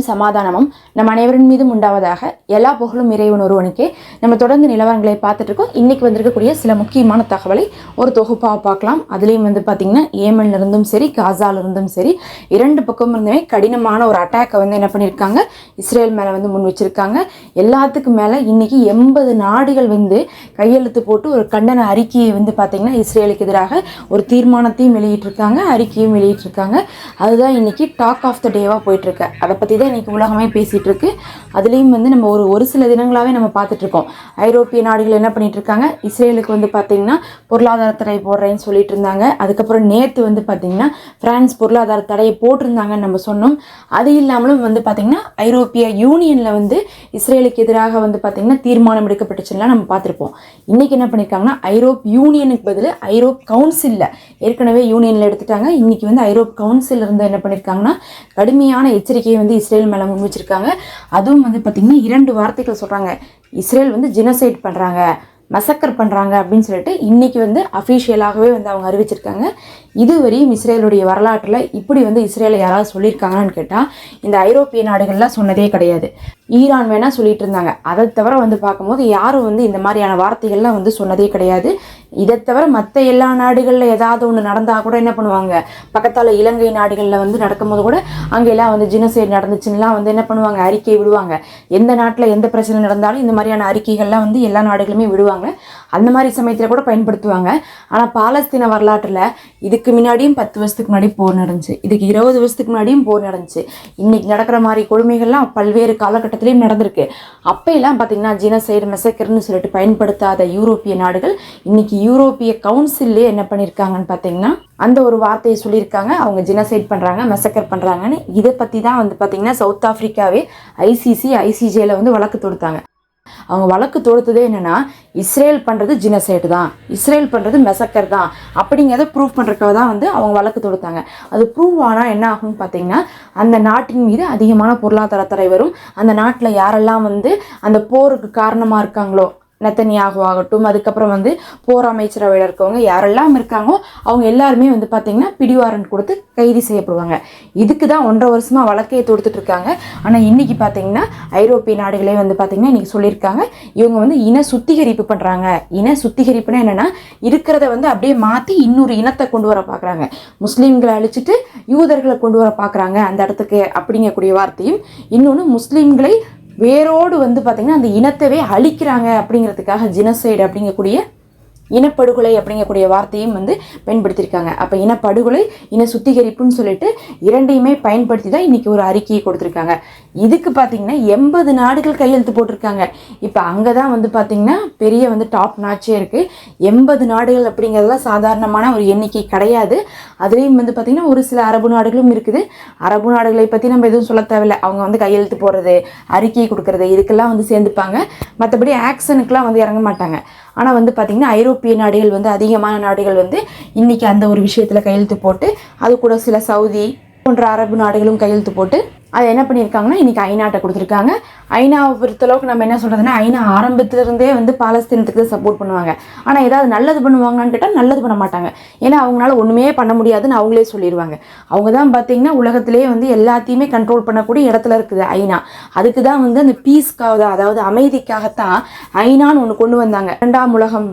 சமாதானமும் நம் அனைவரின் மீதும் உண்டாவதாக எல்லா புகழும் இறைவன் ஒருவனுக்கே. நம்ம தொடர்ந்து நிலவரங்களை பார்த்துட்டு இருக்கோம் இன்னைக்கு வந்திருக்கக்கூடிய சில முக்கியமான தகவலை ஒரு தொகுப்பாக பார்க்கலாம். அதுலேயும் வந்து பார்த்தீங்கன்னா ஏமன்ல இருந்தும் சரி காசால இருந்தும் சரி இரண்டு பக்கம் இருந்துமே கடினமான ஒரு அட்டாக்கை வந்து என்ன பண்ணியிருக்காங்க இஸ்ரேல் மேலே வந்து முன் வச்சிருக்காங்க. எல்லாத்துக்கும் மேலே இன்னைக்கு எண்பது நாடுகள் வந்து கையெழுத்து போட்டு ஒரு கண்டன அறிக்கையை வந்து பார்த்தீங்கன்னா இஸ்ரேலுக்கு எதிராக ஒரு தீர்மானத்தையும் வெளியிட்டிருக்காங்க அறிக்கையும் வெளியிட்டிருக்காங்க. அதுதான் இன்னைக்கு டாக் ஆஃப் த டேவாக போயிட்டுருக்கு. அதை பற்றி தான் இன்றைக்கி உலகமே பேசிகிட்டு இருக்கு அதுலேயும் வந்து நம்ம ஒரு ஒரு சில தினங்களாகவே நம்ம பார்த்துட்ருக்கோம் ஐரோப்பிய நாடுகள் என்ன பண்ணிகிட்ருக்காங்க இஸ்ரேலுக்கு வந்து பார்த்திங்கன்னா பொருளாதார தடை போடுறேன்னு சொல்லிட்டு இருந்தாங்க அதுக்கப்புறம் நேற்று வந்து பார்த்திங்கன்னா பிரான்ஸ் பொருளாதார தடையை போட்டிருந்தாங்கன்னு நம்ம சொன்னோம். அது இல்லாமலும் வந்து பார்த்திங்கன்னா ஐரோப்பிய யூனியனில் வந்து இஸ்ரேலுக்கு எதிராக வந்து பார்த்திங்கன்னா தீர்மானம் எடுக்கப்பட்டுச்சுலாம் நம்ம பார்த்துருப்போம். இன்றைக்கி என்ன பண்ணியிருக்காங்கன்னா ஐரோப் யூனியனுக்கு பதில் ஐரோப் கவுன்சிலில் ஏற்கனவே யூனியனில் எடுத்துட்டாங்க. இன்றைக்கி வந்து ஐரோப் கவுன்சில் இருந்து என்ன பண்ணியிருக்காங்கன்னா கடுமையான எச்சரிக்கையை வந்து இஸ்ரேல் மேலே முன் வச்சுருக்காங்க அதுவும் வந்து பார்த்திங்கன்னா இரண்டு வார்த்தைகள் சொல்கிறாங்க இஸ்ரேல் வந்து ஜினசைட் பண்ணுறாங்க மசக்கர் பண்ணுறாங்க அப்படின்னு சொல்லிட்டு இன்றைக்கி வந்து அஃபீஷியலாகவே வந்து அவங்க அறிவிச்சிருக்காங்க. இதுவரையும் இஸ்ரேலுடைய வரலாற்றில் இப்படி வந்து இஸ்ரேலை யாராவது சொல்லியிருக்காங்கன்னு கேட்டால் இந்த ஐரோப்பிய நாடுகள்லாம் சொன்னதே கிடையாது. ஈரான் வேணால் சொல்லிட்டு இருந்தாங்க அதை தவிர வந்து பார்க்கும்போது யாரும் வந்து இந்த மாதிரியான வார்த்தைகள்லாம் வந்து சொன்னதே கிடையாது. இதை தவிர மற்ற எல்லா நாடுகளில் ஏதாவது ஒன்று நடந்தால் கூட என்ன பண்ணுவாங்க? பக்கத்தால் இலங்கை நாடுகளில் வந்து நடக்கும்போது கூட அங்கெல்லாம் வந்து ஜினசைட் நடந்துச்சுன்னெலாம் வந்து என்ன பண்ணுவாங்க? அறிக்கை விடுவாங்க. எந்த நாட்டில் எந்த பிரச்சனை நடந்தாலும் இந்த மாதிரியான அறிக்கைகள்லாம் வந்து எல்லா நாடுகளுமே விடுவாங்க. அந்த மாதிரி சமயத்தில் கூட பயன்படுத்துவாங்க. ஆனால் பாலஸ்தீன வரலாற்றில் இதுக்கு முன்னாடியும் பத்து வருஷத்துக்கு முன்னாடி போர் நடந்துச்சு. இதுக்கு இருபது வருஷத்துக்கு முன்னாடியும் போர் நடந்துச்சு. இன்றைக்கி நடக்கிற மாதிரி கொடுமைகள்லாம் பல்வேறு காலகட்டத்திலையும் நடந்திருக்கு. அப்போயெல்லாம் பார்த்தீங்கன்னா ஜினசைடு மெசக்கர்னு சொல்லிட்டு பயன்படுத்தாத யூரோப்பிய நாடுகள் இன்றைக்கி யூரோப்பிய கவுன்சில்லே என்ன பண்ணியிருக்காங்கன்னு பார்த்தீங்கன்னா அந்த ஒரு வார்த்தையை சொல்லியிருக்காங்க. அவங்க ஜினசைட் பண்ணுறாங்க மெசக்கர் பண்ணுறாங்கன்னு இதை பற்றி தான் வந்து பார்த்தீங்கன்னா சவுத் ஆஃப்ரிக்காவே ஐசிசி ஐசிஜேயில் வந்து வழக்கு தொடுத்தாங்க. அவங்க வழக்கு தொடுத்ததே என்னென்னா இஸ்ரேல் பண்ணுறது ஜினசைடு தான். இஸ்ரேல் பண்ணுறது மெசக்கர் தான். அப்படிங்கிறத ப்ரூவ் பண்ணுறக்காக தான் வந்து அவங்க வழக்கு தொடுத்தாங்க. அது ப்ரூவ் ஆனால் என்ன ஆகும்னு பார்த்தீங்கன்னா அந்த நாட்டின் மீது அதிகமான பொருளாதார தடை வரும். அந்த நாட்டில் யாரெல்லாம் வந்து அந்த போருக்கு காரணமாக இருக்காங்களோ நெத்தனியாகு ஆகட்டும் அதுக்கப்புறம் வந்து போர் அமைச்சரவையில் இருக்கவங்க யாரெல்லாம் இருக்காங்களோ அவங்க எல்லாருமே வந்து பார்த்திங்கன்னா பிடிவாரண்ட் கொடுத்து கைது செய்யப்படுவாங்க. இதுக்கு தான் ஒன்றரை வருஷமாக வழக்கையை தொடுத்துட்டு இருக்காங்க. ஆனால் இன்றைக்கி பார்த்தீங்கன்னா ஐரோப்பிய நாடுகளே வந்து பார்த்திங்கன்னா இன்றைக்கி சொல்லியிருக்காங்க இவங்க வந்து இன சுத்திகரிப்பு பண்ணுறாங்க இன சுத்திகரிப்புனா என்னென்னா இருக்கிறத வந்து அப்படியே மாற்றி இன்னொரு இனத்தை கொண்டு வர பார்க்குறாங்க முஸ்லீம்களை அழிச்சிட்டு யூதர்களை கொண்டு வர பார்க்குறாங்க அந்த இடத்துக்கு அப்படிங்கக்கூடிய வார்த்தையும். இன்னொன்று முஸ்லீம்களை வேரோடு வந்து பார்த்திங்கன்னா அந்த இனத்தவே அழிக்கிறாங்க அப்படிங்கிறதுக்காக ஜினசைடு அப்படிங்கக்கூடிய இனப்படுகொலை அப்படிங்கக்கூடிய வார்த்தையும் வந்து பயன்படுத்தியிருக்காங்க. அப்போ இனப்படுகொலை இன சுத்திகரிப்புன்னு சொல்லிட்டு இரண்டையுமே பயன்படுத்தி தான் இன்றைக்கி ஒரு அறிக்கையை கொடுத்துருக்காங்க. இதுக்கு பார்த்தீங்கன்னா எண்பது நாடுகள் கையெழுத்து போட்டிருக்காங்க. இப்போ அங்கே தான் வந்து பார்த்திங்கன்னா பெரிய வந்து டாப் நாச்சே இருக்குது எண்பது நாடுகள் அப்படிங்கிறதுலாம் சாதாரணமான ஒரு எண்ணிக்கை கிடையாது. அதுலேயும் வந்து பார்த்திங்கன்னா ஒரு சில அரபு நாடுகளும் இருக்குது. அரபு நாடுகளை பற்றி நம்ம எதுவும் சொல்ல தேவையில்லை. அவங்க வந்து கையெழுத்து போடுறது அறிக்கை கொடுக்கறது இதுக்கெல்லாம் வந்து சேர்ந்துப்பாங்க. மற்றபடி ஆக்ஷனுக்கெலாம் வந்து இறங்க மாட்டாங்க. ஆனால் வந்து பார்த்திங்கன்னா ஐரோப்பிய நாடுகள் வந்து அதிகமான நாடுகள் வந்து இன்றைக்கி அந்த ஒரு விஷயத்தில் கையெழுத்து போட்டு அது கூட சில சவுதி போன்ற அரபு நாடுகளும் கையெழுத்து போட்டு அதை என்ன பண்ணியிருக்காங்கன்னா இன்றைக்கி ஐநாட்டை கொடுத்துருக்காங்க. ஐநாவை பொறுத்தளவுக்கு நம்ம என்ன சொல்கிறதுனா ஐநா ஆரம்பத்திலிருந்தே வந்து பாலஸ்தீனத்துக்கு சப்போர்ட் பண்ணுவாங்க. ஆனால் ஏதாவது நல்லது பண்ணுவாங்கன்னு கேட்டால் நல்லது பண்ண மாட்டாங்க. ஏன்னா அவங்களால ஒன்றுமே பண்ண முடியாதுன்னு அவங்களே சொல்லிடுவாங்க அவங்க தான் பார்த்தீங்கன்னா உலகத்திலே வந்து எல்லாத்தையுமே கண்ட்ரோல் பண்ணக்கூடிய இடத்துல இருக்குது ஐநா. அதுக்கு தான் வந்து அந்த பீஸ்க்காக தான் அதாவது அமைதிக்காகத்தான் ஐநான்னு ஒன்று கொண்டு வந்தாங்க. ரெண்டாம் உலகம்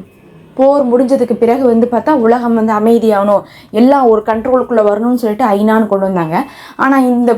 போர் முடிஞ்சதுக்கு பிறகு வந்து பார்த்தா உலகம் வந்து அமைதியாகணும் எல்லாம் ஒரு கண்ட்ரோலுக்குள்ளே வரணும்னு சொல்லிட்டு ஐநான்னு கொண்டு வந்தாங்க. ஆனால் இந்த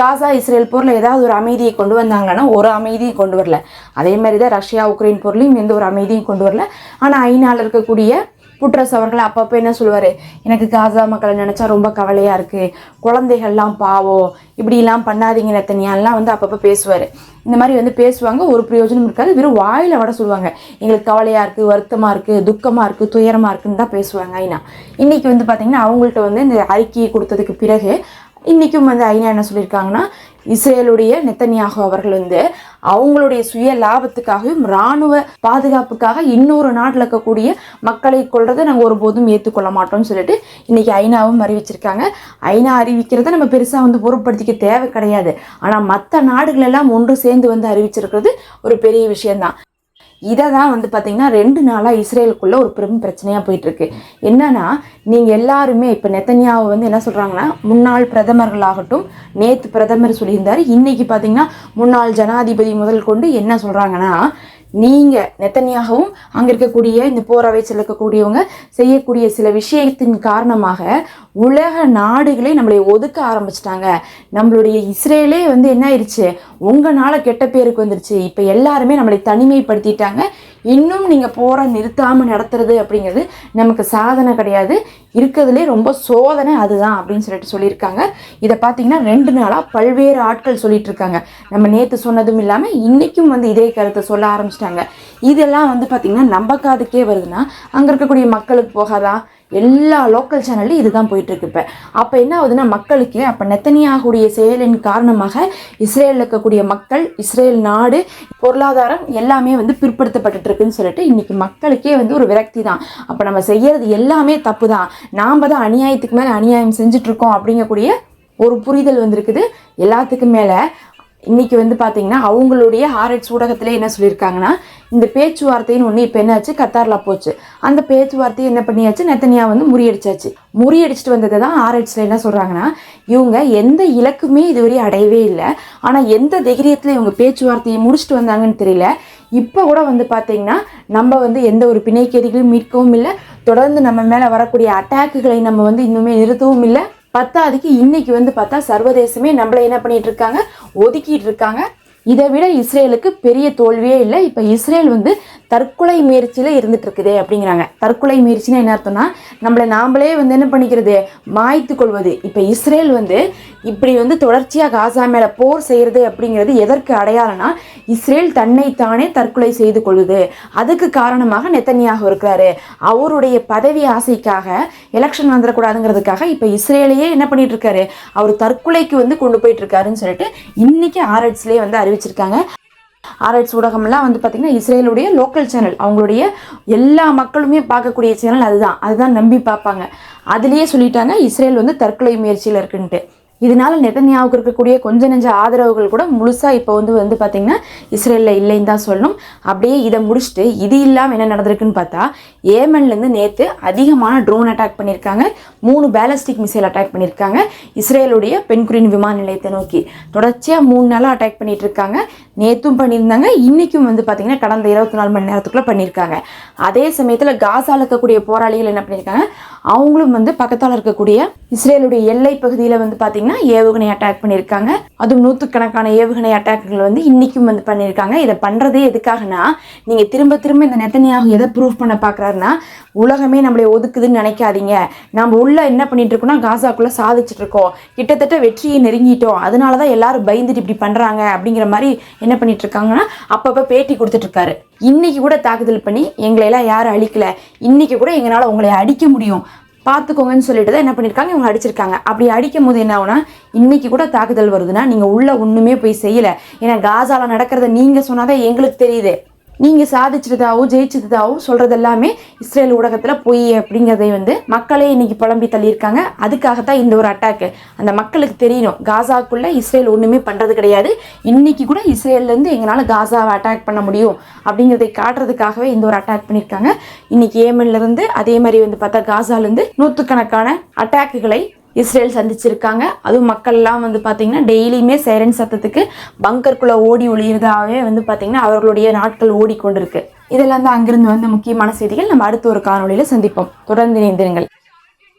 காசா இஸ்ரேல் போரில் ஏதாவது ஒரு அமைதியை கொண்டு வந்தாங்கன்னா ஒரு அமைதியும் கொண்டு வரல. அதே மாதிரி தான் ரஷ்யா உக்ரைன் போர்லையும் எந்த ஒரு அமைதியும் கொண்டு வரல. ஆனால் ஐநாவில் இருக்கக்கூடிய புட்ரஸ் அவர்கள் அப்பப்போ என்ன சொல்லுவார்? எனக்கு காசா மக்களை நினச்சா ரொம்ப கவலையாக இருக்குது குழந்தைகள்லாம் பாவம் இப்படிலாம் பண்ணாதீங்க நத்தனியாலாம் வந்து அப்பப்போ பேசுவார். இந்த மாதிரி வந்து பேசுவாங்க. ஒரு பிரயோஜனம் இருக்காது. வெறும் வாயில் வட சொல்லுவாங்க. எங்களுக்கு கவலையாக இருக்குது வருத்தமாக இருக்குது துக்கமாக இருக்குது துயரமாக இருக்குன்னு தான் பேசுவாங்க ஐநா. இன்றைக்கி வந்து பார்த்திங்கன்னா அவங்கள்ட்ட வந்து இந்த அறிக்கையை கொடுத்ததுக்கு பிறகு இன்றைக்கும் வந்து ஐநா என்ன சொல்லியிருக்காங்கன்னா இஸ்ரேலுடைய நெத்தனியாக அவர்கள் வந்து அவங்களுடைய சுய லாபத்துக்காகவும் இராணுவ பாதுகாப்புக்காக இன்னொரு நாட்டில் இருக்கக்கூடிய மக்களை கொள்றதை நாங்கள் ஒருபோதும் ஏற்றுக்கொள்ள மாட்டோம்னு சொல்லிட்டு இன்னைக்கு ஐநாவும் அறிவிச்சிருக்காங்க. ஐநா அறிவிக்கிறத நம்ம பெருசாக வந்து பொருட்படுத்திக்க தேவை கிடையாது. ஆனால் மற்ற நாடுகள் எல்லாம் ஒன்று சேர்ந்து வந்து அறிவிச்சிருக்கிறது ஒரு பெரிய விஷயம்தான். இதை தான் வந்து பார்த்திங்கன்னா ரெண்டு நாளாக இஸ்ரேலுக்குள்ளே ஒரு பெரும் பிரச்சனையாக போயிட்டுருக்கு. என்னென்னா நீங்கள் எல்லாருமே இப்போ நெத்தன்யாவை வந்து என்ன சொல்கிறாங்கன்னா முன்னாள் பிரதமர்களாகட்டும் நேற்று பிரதமர் சொல்லியிருந்தார். இன்றைக்கி பார்த்தீங்கன்னா முன்னாள் ஜனாதிபதி முதல் கொண்டு என்ன சொல்கிறாங்கன்னா நீங்கள் நெத்தனியாகவும் அங்கே இருக்கக்கூடிய இந்த போராவை இருக்கக்கூடியவங்க செய்யக்கூடிய சில விஷயத்தின் காரணமாக உலக நாடுகளே நம்மளை ஒதுக்க ஆரம்பிச்சிட்டாங்க. நம்மளுடைய இஸ்ரேலே வந்து என்ன ஆயிடுச்சு உங்களால் கெட்ட பேருக்கு வந்துருச்சு. இப்போ எல்லாருமே நம்மளை தனிமைப்படுத்திட்டாங்க. இன்னும் நீங்கள் போகிற நிறுத்தாமல் நடத்துறது அப்படிங்கிறது நமக்கு சாதனை கிடையாது. இருக்கிறதுலே ரொம்ப சோதனை அதுதான் அப்படின்னு சொல்லிட்டு சொல்லியிருக்காங்க. இதை பார்த்தீங்கன்னா ரெண்டு நாளாக பல்வேறு ஆட்கள் சொல்லிட்டு இருக்காங்க நம்ம நேற்று சொன்னதும் இல்லாமல் இன்றைக்கும் வந்து இதே கருத்தை சொல்ல ஆரம்பிச்சிட்டாங்க. இதெல்லாம் வந்து பார்த்திங்கன்னா நம்பக்காதுக்கே காதுக்கே வருதுன்னா அங்கே இருக்கக்கூடிய மக்களுக்கு போகாதான் எல்லா லோக்கல் சேனல்லையும் இதுதான் போயிட்டுருக்கு இப்போ. அப்போ என்ன ஆகுதுன்னா மக்களுக்கு அப்போ நெத்தனியாகுடைய செயலின் காரணமாக இஸ்ரேலில் இருக்கக்கூடிய மக்கள் இஸ்ரேல் நாடு பொருளாதாரம் எல்லாமே வந்து பிற்படுத்தப்பட்டுட்டு இருக்குன்னு சொல்லிட்டு இன்றைக்கி மக்களுக்கே வந்து ஒரு விரக்தி தான். அப்போ நம்ம செய்கிறது எல்லாமே தப்பு தான் நாம் தான் அநியாயத்துக்கு மேலே அநியாயம் செஞ்சிட்ருக்கோம் அப்படிங்கக்கூடிய ஒரு புரிதல் வந்திருக்குது. எல்லாத்துக்கும் மேலே இன்றைக்கி வந்து பார்த்திங்கன்னா அவங்களுடைய ஹாரட்ஸ் ஊடகத்தில் என்ன சொல்லியிருக்காங்கன்னா இந்த பேச்சுவார்த்தைன்னு ஒன்று இப்போ என்னாச்சு? கத்தாரில் போச்சு. அந்த பேச்சுவார்த்தையை என்ன பண்ணியாச்சு? நெத்தனியா வந்து முறியடிச்சாச்சு. முறியடிச்சிட்டு வந்ததை தான் ஆர்எட்ஸில் என்ன சொல்கிறாங்கன்னா இவங்க எந்த இலக்குமே இதுவரை அடையவே இல்லை. ஆனால் எந்த தைரியத்தில் இவங்க பேச்சுவார்த்தையை முடிச்சுட்டு வந்தாங்கன்னு தெரியல. இப்போ கூட வந்து பார்த்திங்கன்னா நம்ம வந்து எந்த ஒரு பிணைக்கேதிகளையும் மீட்கவும் இல்லை. தொடர்ந்து நம்ம மேலே வரக்கூடிய அட்டாக்குகளை நம்ம வந்து இன்னுமே நிறுத்தவும் இல்லை. பத்தாவதுக்கு இன்னைக்கு வந்து பார்த்தா சர்வதேசமே நம்மளை என்ன பண்ணிட்டு இருக்காங்க? ஒதுக்கிட்டு இருக்காங்க. இதை விட இஸ்ரேலுக்கு பெரிய தோல்வியே இல்லை. இப்போ இஸ்ரேல் வந்து தற்கொலை முயற்சியில் இருந்துட்டு இருக்குது அப்படிங்கிறாங்க. தற்கொலை முயற்சினா என்ன அர்த்தம்னா நம்மளை நாம்ளே வந்து என்ன பண்ணிக்கிறது? மாய்த்து கொள்வது. இப்போ இஸ்ரேல் வந்து இப்படி வந்து தொடர்ச்சியாக காசா மேலே போர் செய்கிறது அப்படிங்கிறது எதற்கு அடையாளம்னா இஸ்ரேல் தன்னை தானே தற்கொலை செய்து கொள்ளுது. அதுக்கு காரணமாக நெத்தனியாக இருக்கிறாரு. அவருடைய பதவி ஆசைக்காக எலெக்ஷன் வந்துடக்கூடாதுங்கிறதுக்காக இப்போ இஸ்ரேலையே என்ன பண்ணிட்டு இருக்காரு அவர் தற்கொலைக்கு வந்து கொண்டு போயிட்டு இருக்காருன்னு சொல்லிட்டு இன்னைக்கு ஆர்எட்ஸ்லேயே வந்து அறிவிச்சிருக்காங்க. ஆர்எட்ஸ் ஊடகம்லாம் வந்து பார்த்திங்கன்னா இஸ்ரேலுடைய லோக்கல் சேனல் அவங்களுடைய எல்லா மக்களுமே பார்க்கக்கூடிய சேனல் அதுதான். அதுதான் நம்பி பார்ப்பாங்க. அதுலேயே சொல்லிட்டாங்க இஸ்ரேல் வந்து தற்கொலை முயற்சியில் இருக்குன்ட்டு. இதனால நெதன்யாவுக்கு இருக்கக்கூடிய கொஞ்ச நெஞ்ச ஆதரவுகள் கூட முழுசாக இப்போ வந்து வந்து பார்த்திங்கன்னா இஸ்ரேலில் இல்லைன்னு தான் சொல்லணும். அப்படியே இதை முடிச்சுட்டு இது இல்லாமல் என்ன நடந்திருக்குன்னு பார்த்தா ஏமன்லேருந்து நேற்று அதிகமான ட்ரோன் அட்டாக் பண்ணியிருக்காங்க. மூணு பேலஸ்டிக் மிசைல் அட்டாக் பண்ணியிருக்காங்க. இஸ்ரேலுடைய பெண்குரின் விமான நிலையத்தை நோக்கி. தொடர்ச்சியாக மூணு நாளாக அட்டாக் பண்ணிட்டு இருக்காங்க நேற்றும் பண்ணியிருந்தாங்க. இன்றைக்கும் வந்து பார்த்திங்கன்னா கடந்த இருபத்தி நாலு மணி நேரத்துக்குள்ளே பண்ணியிருக்காங்க. அதே சமயத்தில் காசாவில் இருக்கக்கூடிய போராளிகள் என்ன பண்ணியிருக்காங்க? அவங்களும் வந்து பக்கத்தால் இருக்கக்கூடிய இஸ்ரேலுடைய எல்லை பகுதியில் வந்து பார்த்திங்கன்னா ஏவுகணை அட்டாக் பண்ணியிருக்காங்க. அதுவும் நூற்றுக்கணக்கான ஏவுகணை அட்டாக்குகள் வந்து இன்றைக்கும் வந்து பண்ணியிருக்காங்க. இதை பண்ணுறதே எதுக்காகனா நீங்கள் திரும்ப திரும்ப இந்த நெத்தனியாக எதை ப்ரூவ் பண்ண பார்க்குறாருன்னா உலகமே நம்மளை ஒதுக்குதுன்னு நினைக்காதீங்க. நம்ம உள்ள என்ன பண்ணிட்டு இருக்கோம்னா காசாக்குள்ளே சாதிச்சுட்டு இருக்கோம். கிட்டத்தட்ட வெற்றியை நெருங்கிட்டோம். அதனால தான் எல்லாரும் பயந்துட்டு இப்படி பண்ணுறாங்க அப்படிங்கிற மாதிரி என்ன பண்ணிட்டு இருக்காங்கன்னா அப்பப்போ பேட்டி கொடுத்துட்ருக்காரு இன்றைக்கி இன்னைக்கு கூட தாக்குதல் பண்ணி எங்களை எல்லாம் யாரும் அழிக்கல. இன்னைக்கு கூட எங்களால் உங்களை அடிக்க முடியும். பார்த்துக்கோங்கன்னு சொல்லிட்டு தான் என்ன பண்ணியிருக்காங்க இவங்க அடிச்சிருக்காங்க. அப்படி அடிக்கும் போது என்ன ஆகுனா இன்னைக்கு கூட தாக்குதல் வருதுன்னா நீங்கள் உள்ள ஒன்றுமே போய் செய்யலை. ஏன்னா காசாவில் நடக்கிறத நீங்கள் சொன்னால் தான் எங்களுக்கு தெரியுது. நீங்கள் சாதிச்சதாகவும் ஜெயிச்சதாகவும் சொல்கிறது எல்லாமே இஸ்ரேல் ஊடகத்தில் பொய் அப்படிங்கிறதை வந்து மக்களே இன்னைக்கு புலம்பி தள்ளியிருக்காங்க. அதுக்காகத்தான் இந்த ஒரு அட்டாக்கு அந்த மக்களுக்கு தெரியணும். காசாக்குள்ளே இஸ்ரேல் ஒன்றுமே பண்ணுறது கிடையாது. இன்னைக்கு கூட இஸ்ரேல்லேருந்து எங்களால் காசாவை அட்டாக் பண்ண முடியும் அப்படிங்கிறதை காட்டுறதுக்காகவே இந்த ஒரு அட்டாக் பண்ணியிருக்காங்க. இன்னைக்கு ஏமன்லேருந்து அதே மாதிரி வந்து பார்த்தா காசாலேருந்து நூற்றுக்கணக்கான அட்டாக்குகளை இஸ்ரேல் சந்திச்சிருக்காங்க. அதுவும் மக்கள்லாம் வந்து பார்த்திங்கன்னா டெய்லியுமே சைரன் சத்தத்துக்கு பங்கருக்குள்ளே ஓடி ஒளியறதாகவே வந்து பார்த்திங்கன்னா அவர்களுடைய நாட்கள் ஓடிக்கொண்டிருக்கு. இதெல்லாம் தான் அங்கிருந்து வந்த முக்கியமான செய்திகள். நம்ம அடுத்த ஒரு காணொலியில் சந்திப்போம். தொடர்ந்து இணைந்திருங்கள்.